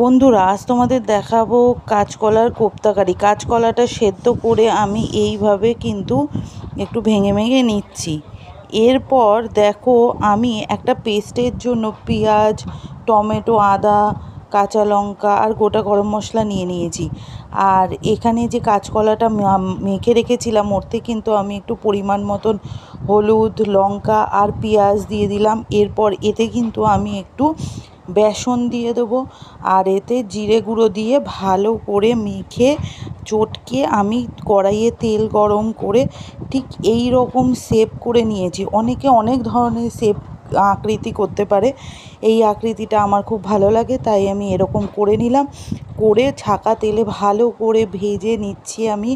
বন্ধুরা, আজ তোমাদের দেখাবো কাঁচকলার কোপ্তাকারি। কাঁচকলাটা সেদ্ধ করে আমি এইভাবে কিন্তু একটু ভেঙে ভেঙে নিচ্ছি। এরপর দেখো, আমি একটা পেস্টের জন্য পেঁয়াজ, টমেটো, আদা, কাঁচা লঙ্কা আর গোটা গরম মশলা নিয়ে নিয়েছি। আর এখানে যে কাঁচকলাটা মেখে রেখেছিলাম ওরতে কিন্তু আমি একটু পরিমাণ মতন হলুদ, লঙ্কা আর পেঁয়াজ দিয়ে দিলাম। এরপর এতে কিন্তু আমি একটু বেসন দিয়ে দেবো। আর এতে জিরে গুঁড়ো দিয়ে ভালো করে মেখে চটকে আমি কড়াইয়ে তেল গরম করে ঠিক এই রকম শেপ করে নিয়েছি। অনেকে অনেক ধরনের শেপ আকৃতি করতে পারে। এই আকৃতিটা আমার খুব ভালো লাগে, তাই আমি এরকম করে নিলাম। করে ছাকা তেলে ভালো করে ভেজে নিচ্ছি আমি।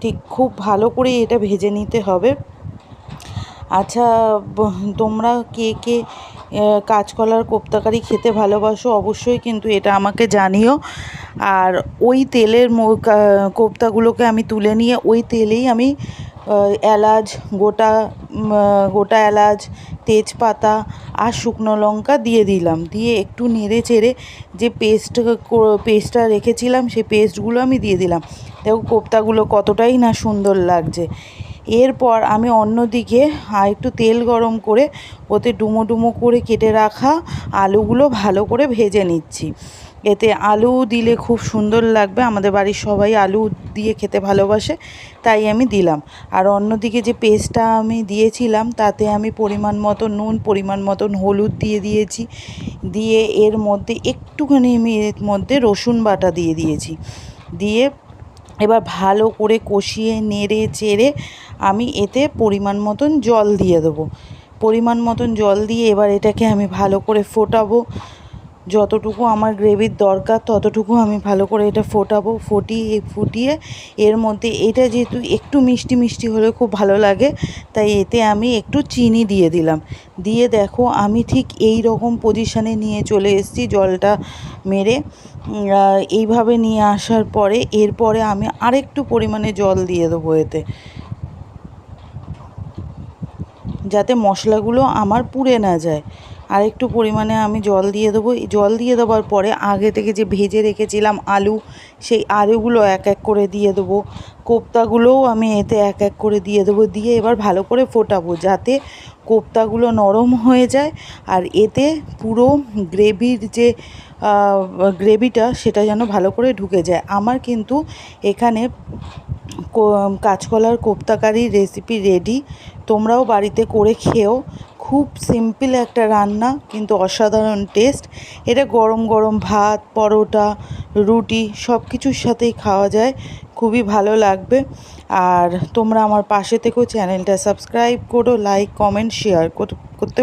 ঠিক খুব ভালো করে এটা ভেজে নিতে হবে। আচ্ছা তোমরা কে কে কাঁচকলার কোপ্তাকারি খেতে ভালোবাসো অবশ্যই, কিন্তু এটা আমাকে জানিও। আর ওই তেলের কোপ্তাগুলোকে আমি তুলে নিয়ে ওই তেলেই আমি এলাচ, গোটা গোটা এলাচ, তেজপাতা আর শুকনো লঙ্কা দিয়ে দিলাম। দিয়ে একটু নেড়ে চেড়ে যে পেস্ট পেস্টটা রেখেছিলাম সেই পেস্টগুলো আমি দিয়ে দিলাম। দেখো কোপ্তাগুলো কতটাই না সুন্দর লাগছে। এরপর আমি অন্যদিকে আর একটু তেল গরম করে ওতে ডুমো ডুমো করে কেটে রাখা আলুগুলো ভালো করে ভেজে নিচ্ছি। এতে আলু দিলে খুব সুন্দর লাগবে। আমাদের বাড়ির সবাই আলু দিয়ে খেতে ভালোবাসে, তাই আমি দিলাম। আর অন্যদিকে যে পেস্টটা আমি দিয়েছিলাম, তাতে আমি পরিমাণ মতো নুন, পরিমাণ মতন হলুদ দিয়ে দিয়েছি। দিয়ে এর মধ্যে একটুখানি আমি এর মধ্যে রসুন বাটা দিয়ে দিয়েছি। দিয়ে এবার ভালো করে কষিয়ে, নেড়ে, চেড়ে আমি এতে পরিমাণ মতন জল দিয়ে দেবো। পরিমাণ মতন জল দিয়ে এবার এটাকে আমি ভালো করে ফোটাবো। যতটুকু আমার গ্রেভির দরকার, ততটুকু আমি ভালো করে এটা ফোটাবো, ফুটিয়ে ফুটিয়ে। এর মধ্যে এটা যেহেতু একটু মিষ্টি মিষ্টি হলে খুব ভালো লাগে, তাই এতে আমি একটু চিনি দিয়ে দিলাম। দিয়ে দেখো, আমি ঠিক এই রকম পজিশানে নিয়ে চলে এসেছি জলটা মেরে। এইভাবে নিয়ে আসার পরে, এরপরে আমি আরেকটু পরিমাণে জল দিয়ে দেবো এতে। যাতে মশলাগুলো আমার পুড়ে না যায়। আর একটু পরিমাণে আমি জল দিয়ে দেবো। এই জল দিয়ে দেওয়ার পরে আগে থেকে যে ভেজে রেখেছিলাম আলু, সেই আলুগুলো এক এক করে দিয়ে দেবো। কোপ্তাগুলোও আমি এতে এক এক করে দিয়ে দেবো। দিয়ে এবার ভালো করে ফোটাবো যাতে কোপ্তাগুলো নরম হয়ে যায়। আর এতে পুরো গ্রেভির যে গ্রেভিটা সেটা যেন ভালো করে ঢুকে যায়। আমার কিন্তু এখানে কাঁচকলার কোপ্তাকারির রেসিপি রেডি। তোমরাও বাড়িতে করে খেও। খুব সিম্পল একটা রান্না, কিন্তু অসাধারণ টেস্ট এটা গরম গরম ভাত, পরোটা, রুটি সব কিছুর সাথেই খাওয়া যায়। খুবই ভালো লাগবে। আর তোমরা আমার পাশে থেকেও চ্যানেলটা সাবস্ক্রাইব করো লাইক কমেন্ট শেয়ার করতে